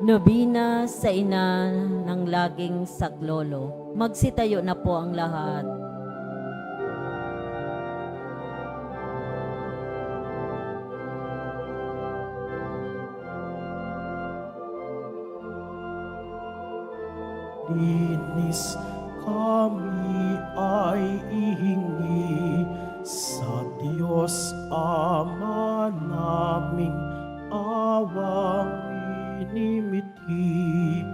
Nobina sa ina ng laging saglolo. Magsitayo na po ang lahat. Linis kami ay ihingi sa Diyos Ama naming minimithi.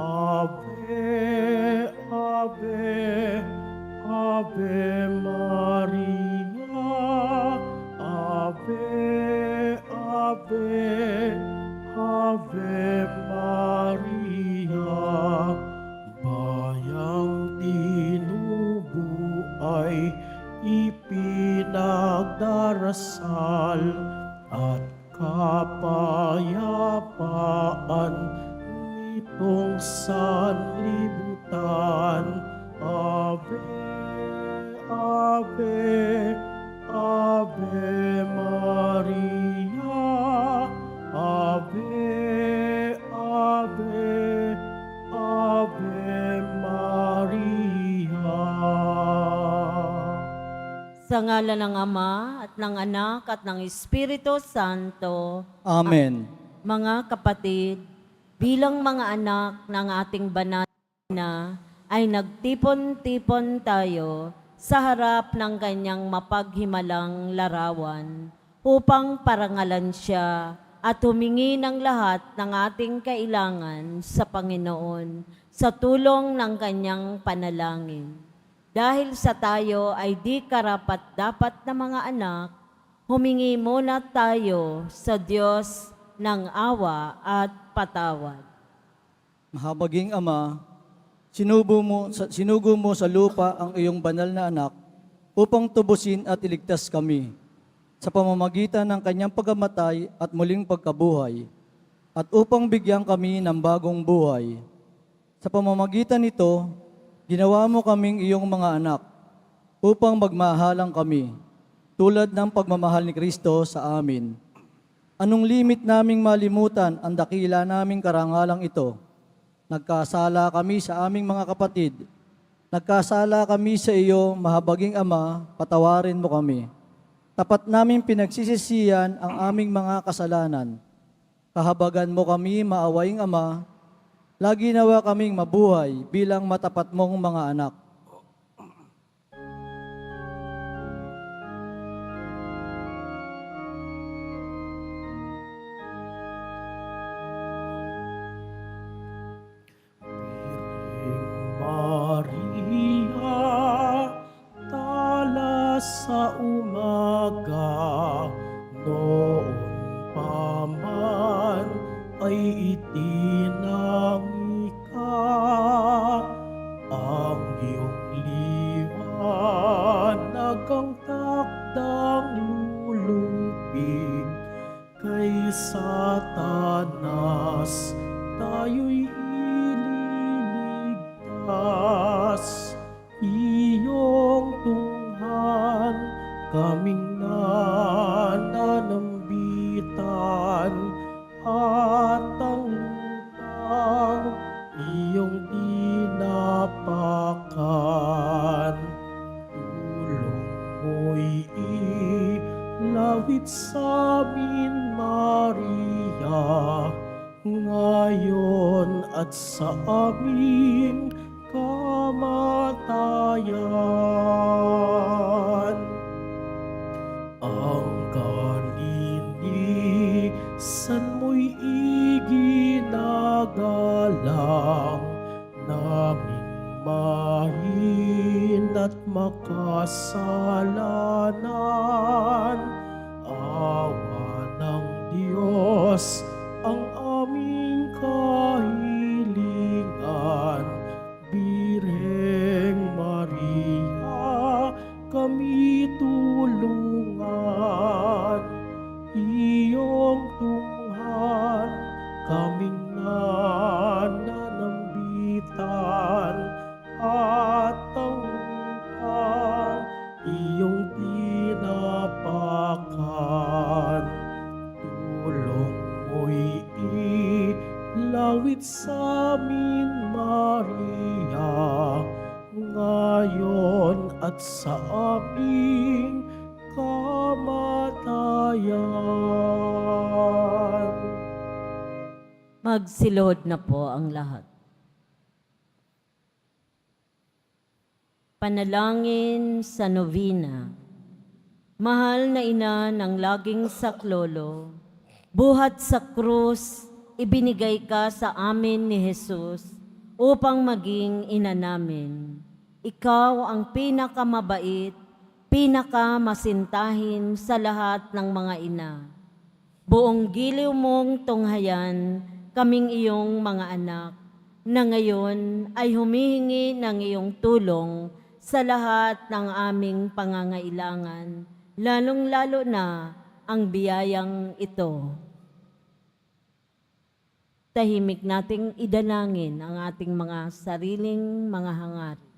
Ave, Ave, Ave Maria, Ave, Ave, Ave Maria. Bayang tinubo ay ipinagdarasal kapayapaan nitong sanlibutan. Ave, Ave, Ave Maria, Ave, Ave, Ave Maria. Sa ngala ng Ama ng Anak at ng Espiritu Santo, Amen. mga kapatid, bilang mga anak ng ating banal na ay nagtipon-tipon tayo sa harap ng kanyang mapaghimalang larawan upang parangalan siya at humingi ng lahat ng ating kailangan sa Panginoon sa tulong ng kanyang panalangin. Dahil sa tayo ay di karapat dapat na mga anak, humingi muna tayo sa Diyos ng awa at patawad. Mahabaging Ama, sinubo mo, sinugo mo sa lupa ang iyong banal na anak upang tubusin at iligtas kami sa pamamagitan ng kanyang pagkamatay at muling pagkabuhay at upang bigyan kami ng bagong buhay. Sa pamamagitan nito, ginawa mo kaming iyong mga anak upang magmahalang kami tulad ng pagmamahal ni Kristo sa amin. Anong limit naming malimutan ang dakila naming karangalang ito? Nagkasala kami sa aming mga kapatid. Nagkasala kami sa iyo, mahabaging Ama, patawarin mo kami. Tapat namin pinagsisisiyan ang aming mga kasalanan. Kahabagan mo kami, maawaing Ama, lagi nawa kaming mabuhay bilang matapat mong mga anak. At ang lupang iyong tinapakan. Tulong mo'y ilawit sa amin, Maria, ngayon at sa aming Magsilod na po ang lahat. Panalangin sa novena. Mahal na ina ng laging saklolo, buhat sa krus, ibinigay ka sa amin ni Jesus upang maging ina namin. Ikaw ang pinakamabait, pinakamasintahin sa lahat ng mga ina. Buong giliw mong tunghayan, kaming iyong mga anak, na ngayon ay humihingi ng iyong tulong sa lahat ng aming pangangailangan, lalong-lalo na ang biyayang ito. Tahimik nating idalangin ang ating mga sariling mga hangat.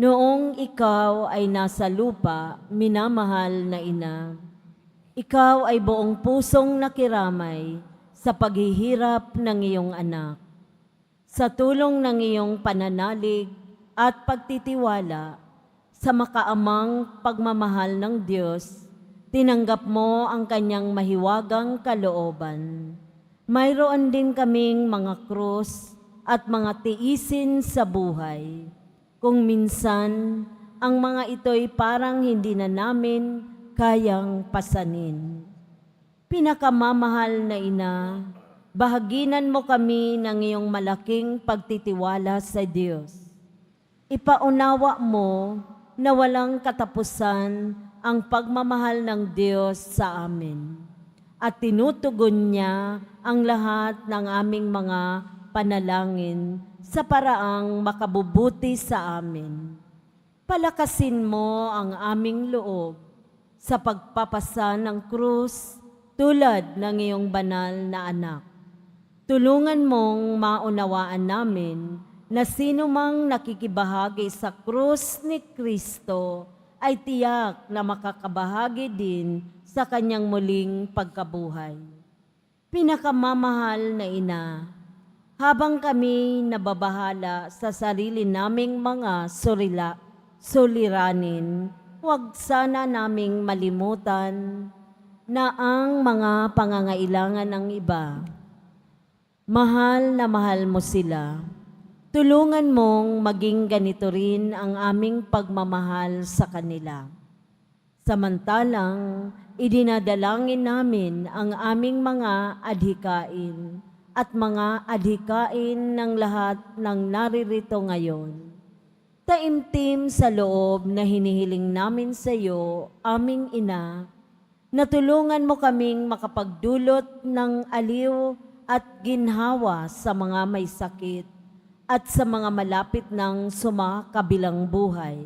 Noong ikaw ay nasa lupa, minamahal na ina, ikaw ay buong pusong nakiramay sa paghihirap ng iyong anak. Sa tulong ng iyong pananalig at pagtitiwala sa makaamang pagmamahal ng Diyos, tinanggap mo ang kanyang mahiwagang kalooban. Mayroon din kaming mga krus at mga tiisin sa buhay. Kung minsan, ang mga ito'y parang hindi na namin kayang pasanin. Pinakamamahal na ina, bahaginan mo kami ng iyong malaking pagtitiwala sa Diyos. Ipaunawa mo na walang katapusan ang pagmamahal ng Diyos sa amin at tinutugon niya ang lahat ng aming mga panalangin sa paraang makabubuti sa amin. Palakasin mo ang aming loob sa pagpapasa ng krus tulad ng iyong banal na anak. Tulungan mong maunawaan namin na sino mang nakikibahagi sa krus ni Kristo ay tiyak na makakabahagi din sa kanyang muling pagkabuhay. Pinakamamahal na ina, habang kami nababahala sa sarili naming mga surila, suliranin, huwag sana naming malimutan na ang mga pangangailangan ng iba. Mahal na mahal mo sila. Tulungan mong maging ganito rin ang aming pagmamahal sa kanila. Samantalang, idinadalangin namin ang aming mga adhikain at mga adhikain ng lahat ng naririto ngayon. Taimtim sa loob na hinihiling namin sa iyo, aming ina, na tulungan mo kaming makapagdulot ng aliw at ginhawa sa mga may sakit at sa mga malapit ng sumakabilang buhay.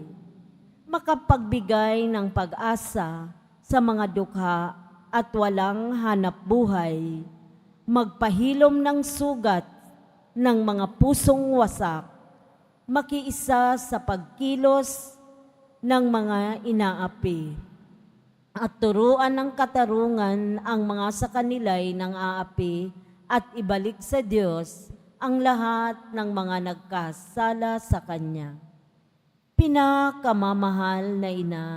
Makapagbigay ng pag-asa sa mga dukha at walang hanap buhay. Magpahilom ng sugat ng mga pusong wasak. Makiisa sa pagkilos ng mga inaapi at turuan ng katarungan ang mga sa kanila'y nang aapi at ibalik sa Diyos ang lahat ng mga nagkasala sa Kanya. Pinakamamahal na ina,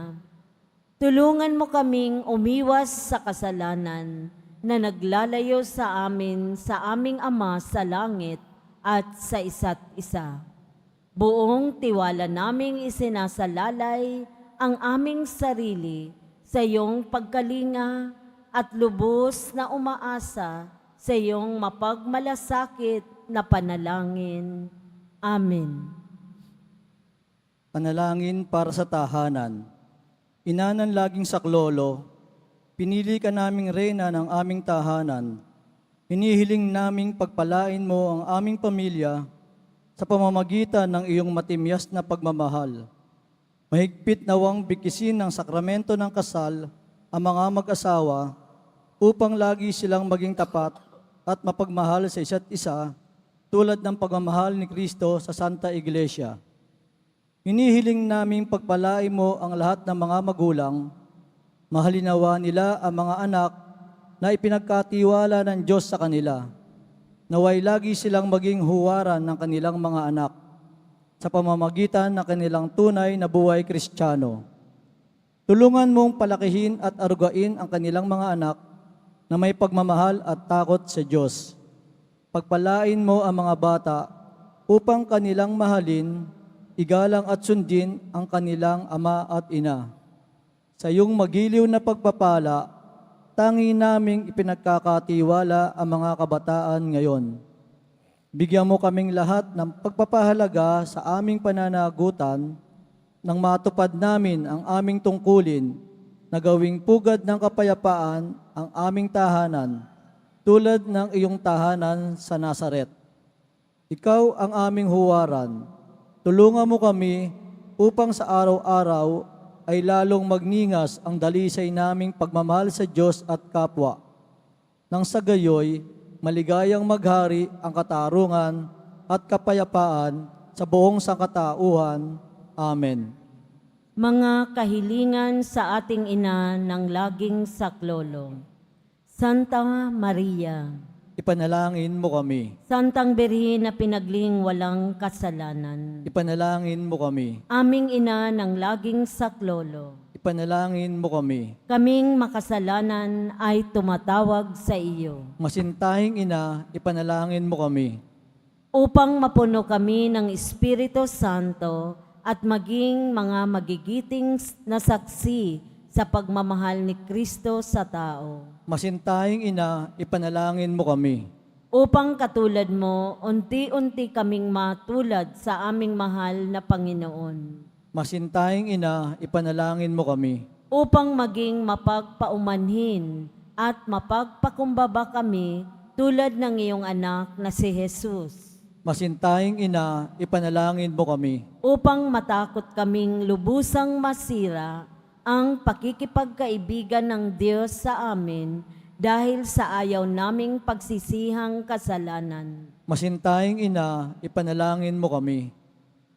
tulungan mo kaming umiwas sa kasalanan na naglalayo sa amin sa aming Ama sa langit at sa isa't isa. Buong tiwala naming isinasalalay ang aming sarili sa iyong pagkalinga at lubos na umaasa sa iyong mapagmalasakit na panalangin. Amen. Panalangin para sa tahanan. Inanan laging saklolo, pinili ka naming reyna ng aming tahanan. Hinihiling naming pagpalain mo ang aming pamilya sa pamamagitan ng iyong matimyas na pagmamahal. Mahigpit nawang bikisin ng sakramento ng kasal ang mga mag-asawa upang lagi silang maging tapat at mapagmahal sa isa't isa tulad ng pagmamahal ni Kristo sa Santa Iglesia. Hinihiling naming pagpalain mo ang lahat ng mga magulang Mahalinawa nila ang mga anak na ipinagkatiwala ng Diyos sa kanila. Naway lagi silang maging huwaran ng kanilang mga anak sa pamamagitan ng kanilang tunay na buhay kristyano. Tulungan mong palakihin at arugain ang kanilang mga anak na may pagmamahal at takot sa Diyos. Pagpalain mo ang mga bata upang kanilang mahalin, igalang at sundin ang kanilang ama at ina. Sa iyong magiliw na pagpapala, tangi naming ipinagkakatiwala ang mga kabataan ngayon. Bigyan mo kaming lahat ng pagpapahalaga sa aming pananagutan nang matupad namin ang aming tungkulin na gawing pugad ng kapayapaan ang aming tahanan tulad ng iyong tahanan sa Nazaret. Ikaw ang aming huwaran. Tulungan mo kami upang sa araw-araw ay lalong magningas ang dalisay naming pagmamahal sa Diyos at kapwa. Nang sa gayoy, maligayang maghari ang katarungan at kapayapaan sa buong sangkatauhan. Amen. Mga kahilingan sa ating ina ng laging saklolo. Santa Maria, Ipanalangin mo kami. Santang Birhen na pinaglihing walang kasalanan. Ipanalangin mo kami. Aming ina ng laging saklolo. Ipanalangin mo kami. Kaming makasalanan ay tumatawag sa iyo. Masintahing ina, ipanalangin mo kami. Upang mapuno kami ng Espiritu Santo at maging mga magigiting na saksi sa pagmamahal ni Kristo sa tao. Masintahing ina, ipanalangin mo kami. Upang katulad mo, unti-unti kaming matulad sa aming mahal na Panginoon. Masintahing ina, ipanalangin mo kami. Upang maging mapagpaumanhin at mapagpakumbaba kami tulad ng iyong anak na si Jesus. Masintahing ina, ipanalangin mo kami. Upang matakot kaming lubusang masira ang pakikipagkaibigan ng Diyos sa amin dahil sa ayaw naming pagsisihang kasalanan. Masintahing ina, ipanalangin mo kami.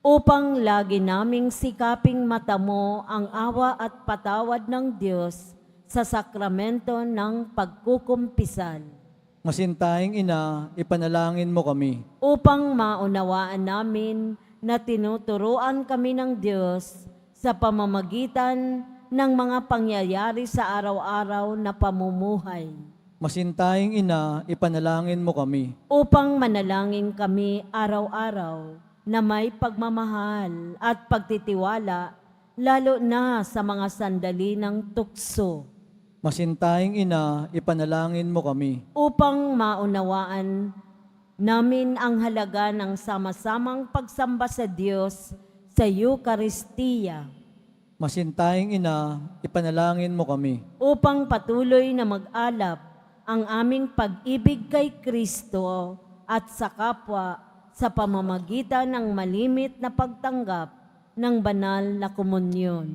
upang lagi naming sikaping matamo ang awa at patawad ng Diyos sa sakramento ng pagkukumpisal, Masintahing ina, ipanalangin mo kami. upang maunawaan namin na tinuturuan kami ng Diyos sa pamamagitan ng mga pangyayari sa araw-araw na pamumuhay, Masintahing ina, ipanalangin mo kami. upang manalangin kami araw-araw na may pagmamahal at pagtitiwala, lalo na sa mga sandali ng tukso, Masintahing ina, ipanalangin mo kami. upang maunawaan namin ang halaga ng sama-samang pagsamba sa Diyos sa Eucharistia, Masintahing ina, ipanalangin mo kami. upang patuloy na mag-alap ang aming pag-ibig kay Kristo at sa kapwa sa pamamagitan ng malimit na pagtanggap ng banal na komunyon.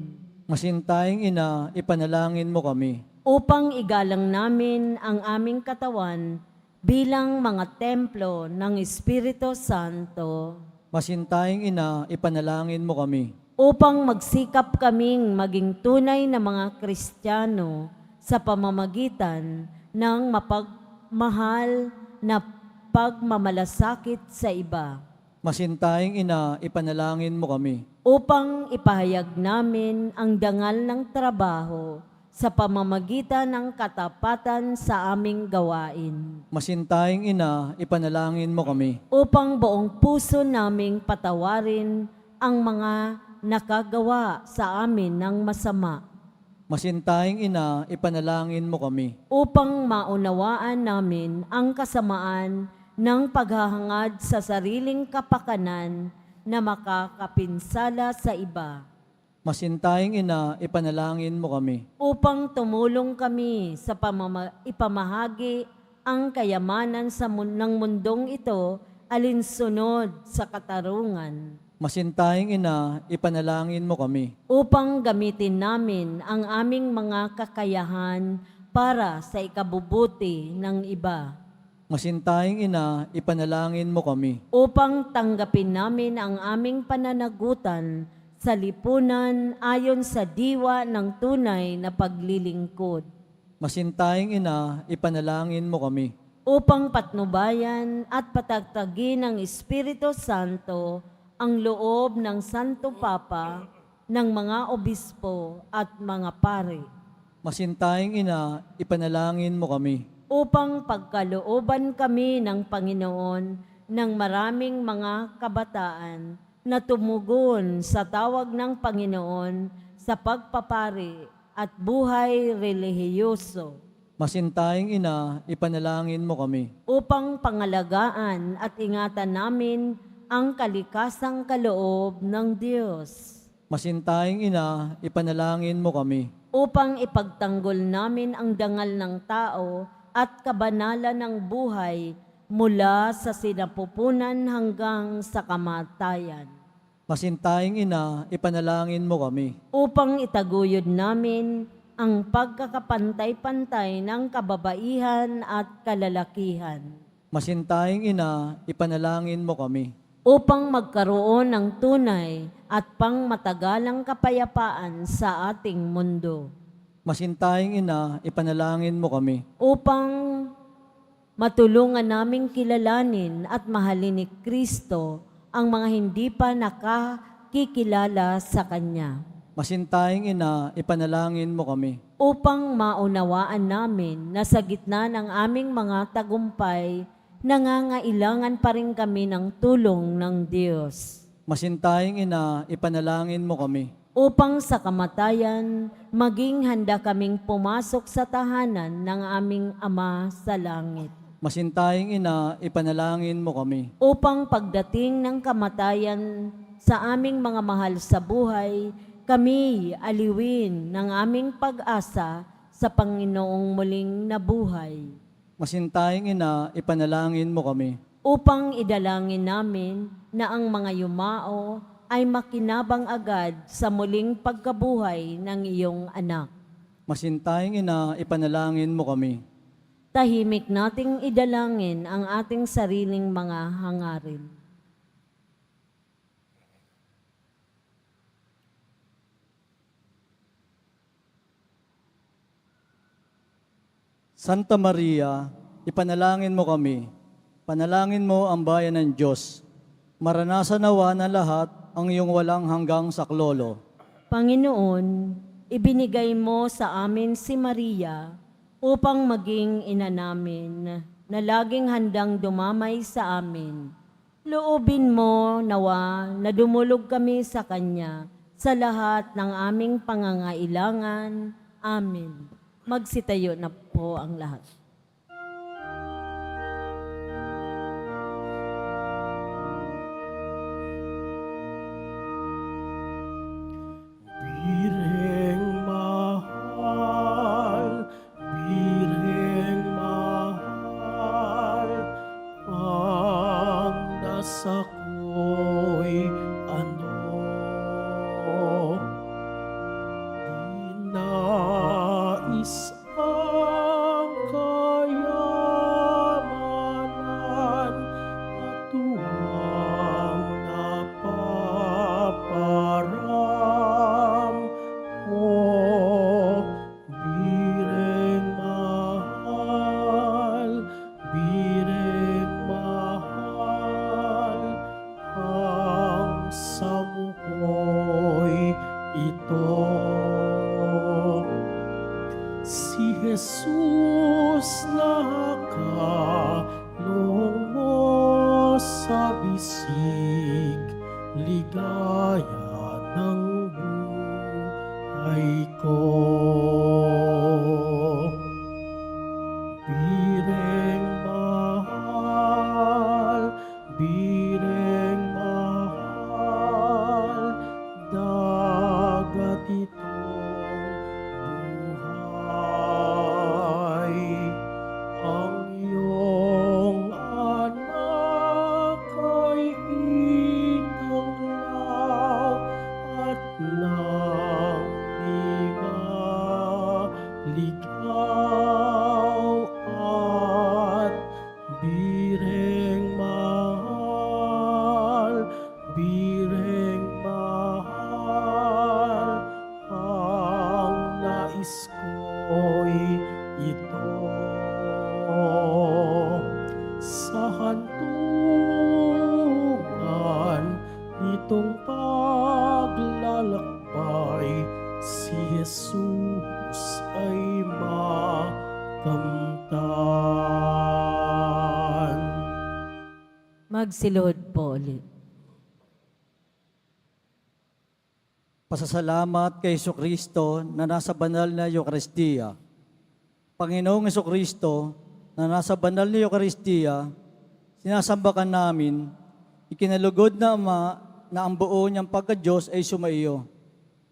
Masintahing ina, ipanalangin mo kami. upang igalang namin ang aming katawan bilang mga templo ng Espiritu Santo, Masintahing ina, ipanalangin mo kami. Upang magsikap kaming maging tunay na mga Kristiyano sa pamamagitan ng mapagmahal na pagmamalasakit sa iba, Masintahing ina, ipanalangin mo kami. upang ipahayag namin ang dangal ng trabaho sa pamamagitan ng katapatan sa aming gawain. Masintahing ina, ipanalangin mo kami. upang buong puso naming patawarin ang mga nakagawa sa amin ng masama, Masintahing ina, ipanalangin mo kami. upang maunawaan namin ang kasamaan ng paghahangad sa sariling kapakanan na makakapinsala sa iba, Masintahing ina, ipanalangin mo kami. upang tumulong kami sa ipamahagi ang kayamanan sa mun- ng mundong ito alinsunod sa katarungan. Masintahing ina, ipanalangin mo kami. upang gamitin namin ang aming mga kakayahan para sa ikabubuti ng iba, Masintahing ina, ipanalangin mo kami. upang tanggapin namin ang aming pananagutan sa lipunan ayon sa diwa ng tunay na paglilingkod Masintaying ina, ipanalangin mo kami. upang patnubayan at patagtagin ng Espiritu Santo ang loob ng Santo Papa, ng mga obispo at mga pari, Masintaying ina, ipanalangin mo kami. upang pagkalooban kami ng Panginoon ng maraming mga kabataan na tumugon sa tawag ng Panginoon sa pagpapari at buhay relihiyoso. Masintaying ina, ipanalangin mo kami. upang pangalagaan at ingatan namin ang kalikasang kaloob ng Diyos, Masintaying ina, ipanalangin mo kami. upang ipagtanggol namin ang dangal ng tao at kabanalan ng buhay mula sa sinapupunan hanggang sa kamatayan, Masintaying ina, ipanalangin mo kami. upang itaguyod namin ang pagkakapantay-pantay ng kababaihan at kalalakihan. Masintaying ina, ipanalangin mo kami. Upang magkaroon ng tunay at pangmatagalang kapayapaan sa ating mundo, Masintaying ina, ipanalangin mo kami. upang matulungan naming kilalanin at mahalin ni Kristo ang mga hindi pa nakakikilala sa Kanya, Masintaying ina, ipanalangin mo kami. upang maunawaan namin na sa gitna ng aming mga tagumpay, nangangailangan pa rin kami ng tulong ng Diyos. Masintaying ina, ipanalangin mo kami. upang sa kamatayan maging handa kaming pumasok sa tahanan ng aming Ama sa langit. Masintaying ina, ipanalangin mo kami. Upang pagdating ng kamatayan sa aming mga mahal sa buhay, kami aliwin ng aming pag-asa sa Panginoong muling nabuhay. Masintaying ina, ipanalangin mo kami. Upang idalangin namin na ang mga yumao ay makinabang agad sa muling pagkabuhay ng iyong anak. Masintaying ina, ipanalangin mo kami. tahimik nating idalangin ang ating sariling mga hangarin. Santa Maria, ipanalangin mo kami. Panalangin mo ang bayan ng Diyos. Maranasan nawa ng lahat ang iyong walang hanggang saklolo. Panginoon, ibinigay mo sa amin si Maria upang maging ina namin na laging handang dumamay sa amin. Loobin mo nawa na dumulog kami sa Kanya sa lahat ng aming pangangailangan. Amen. Magsitayo na po ang lahat. Magsilod po ulit. Pasasalamat kay Kristo na nasa banal na Eucharistia. Panginoong Kristo na nasa banal na Eucharistia, sinasamba ka namin, ikinalugod na Ama na ang buo niyang pagka-Diyos ay sumaiyo.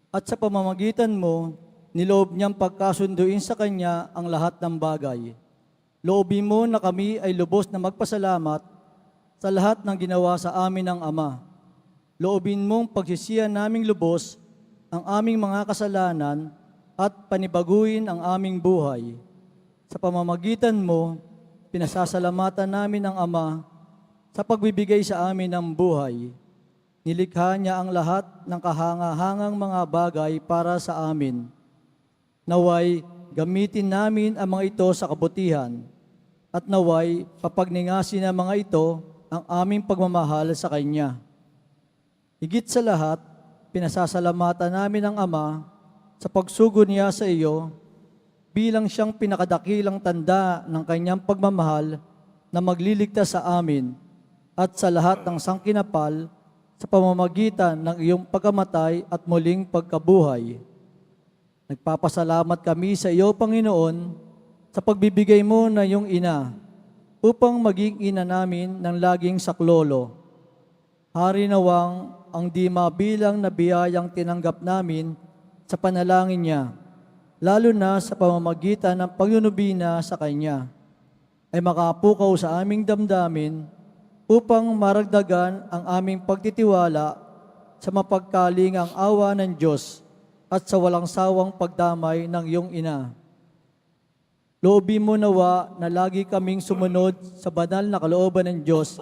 At sa pamamagitan mo, niloob niyang pagkasunduin sa Kanya ang lahat ng bagay. Loobin mo na kami ay lubos na magpasalamat sa lahat ng ginawa sa amin ng Ama. Loobin mong pagsisiyan naming lubos ang aming mga kasalanan at panibaguin ang aming buhay. Sa pamamagitan mo, pinasasalamatan namin ang Ama sa pagbibigay sa amin ng buhay. Nilikha niya ang lahat ng kahangahangang mga bagay para sa amin. Naway, gamitin namin ang mga ito sa kabutihan at naway, papagningasin ang mga ito ang aming pagmamahal sa Kanya. Higit sa lahat, pinasasalamatan namin ang Ama sa pagsugo niya sa iyo bilang siyang pinakadakilang tanda ng kanyang pagmamahal na magliligtas sa amin at sa lahat ng sangkinapal sa pamamagitan ng iyong pagkamatay at muling pagkabuhay. Nagpapasalamat kami sa iyo, Panginoon, sa pagbibigay mo na iyong ina upang maging ina namin ng laging saklolo. Hari nawang ang di mabilang na biyayang tinanggap namin sa panalangin niya, lalo na sa pamamagitan ng pagyunubina sa Kanya, ay makapukaw sa aming damdamin upang maragdagan ang aming pagtitiwala sa mapagkalingang awa ng Diyos at sa walang sawang pagdamay ng iyong ina. Loobin mo nawa na lagi kaming sumunod sa banal na kalooban ng Diyos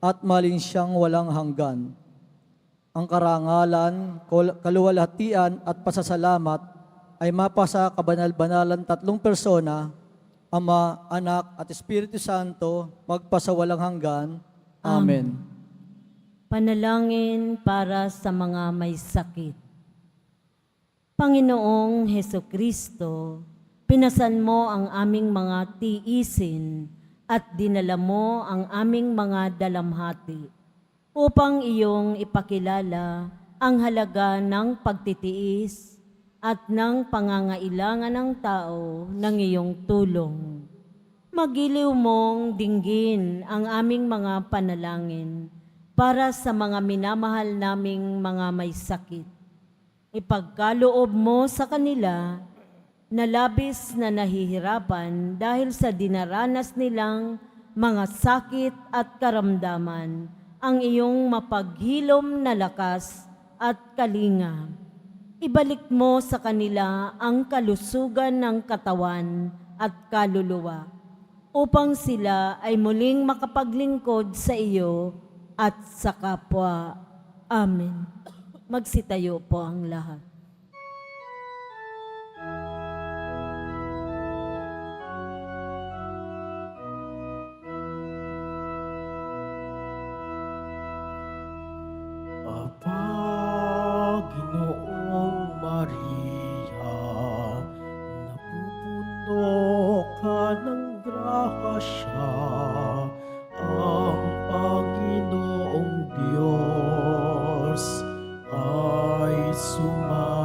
at malin siyang walang hanggan. Ang karangalan, kaluwalhatian at pasasalamat ay mapasa kabanal-banalan tatlong persona, Ama, Anak at Espiritu Santo, magpasawalang hanggan. Amen. Panalangin para sa mga may sakit. Panginoong Heso Kristo, pinasan mo ang aming mga tiisin at dinala mo ang aming mga dalamhati upang iyong ipakilala ang halaga ng pagtitiis at ng pangangailangan ng tao ng iyong tulong. Magiliw mong dinggin ang aming mga panalangin para sa mga minamahal naming mga may sakit. Ipagkaloob mo sa kanila na labis na nahihirapan dahil sa dinaranas nilang mga sakit at karamdaman ang iyong mapaghilom na lakas at kalinga. Ibalik mo sa kanila ang kalusugan ng katawan at kaluluwa upang sila ay muling makapaglingkod sa iyo at sa kapwa. Amen. Magsitayo po ang lahat.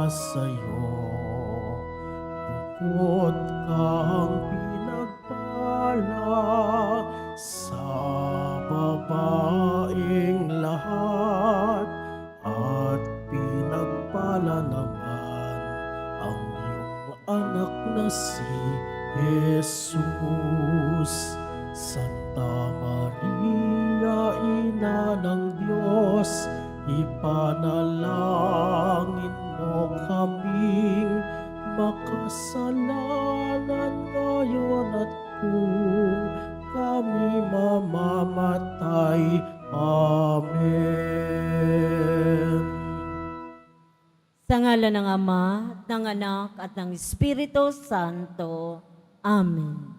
Sumasayo. Bukod kang pinagpala sa babaeng lahat at pinagpala naman ang iyong anak na si Jesus. Santa Maria, Ina ng Diyos, ipanalangin mo kaming makasalanan ngayon at kung kami mamamatay. Amen. Sa ngalan ng Ama, ng Anak, at ng Espiritu Santo. Amen.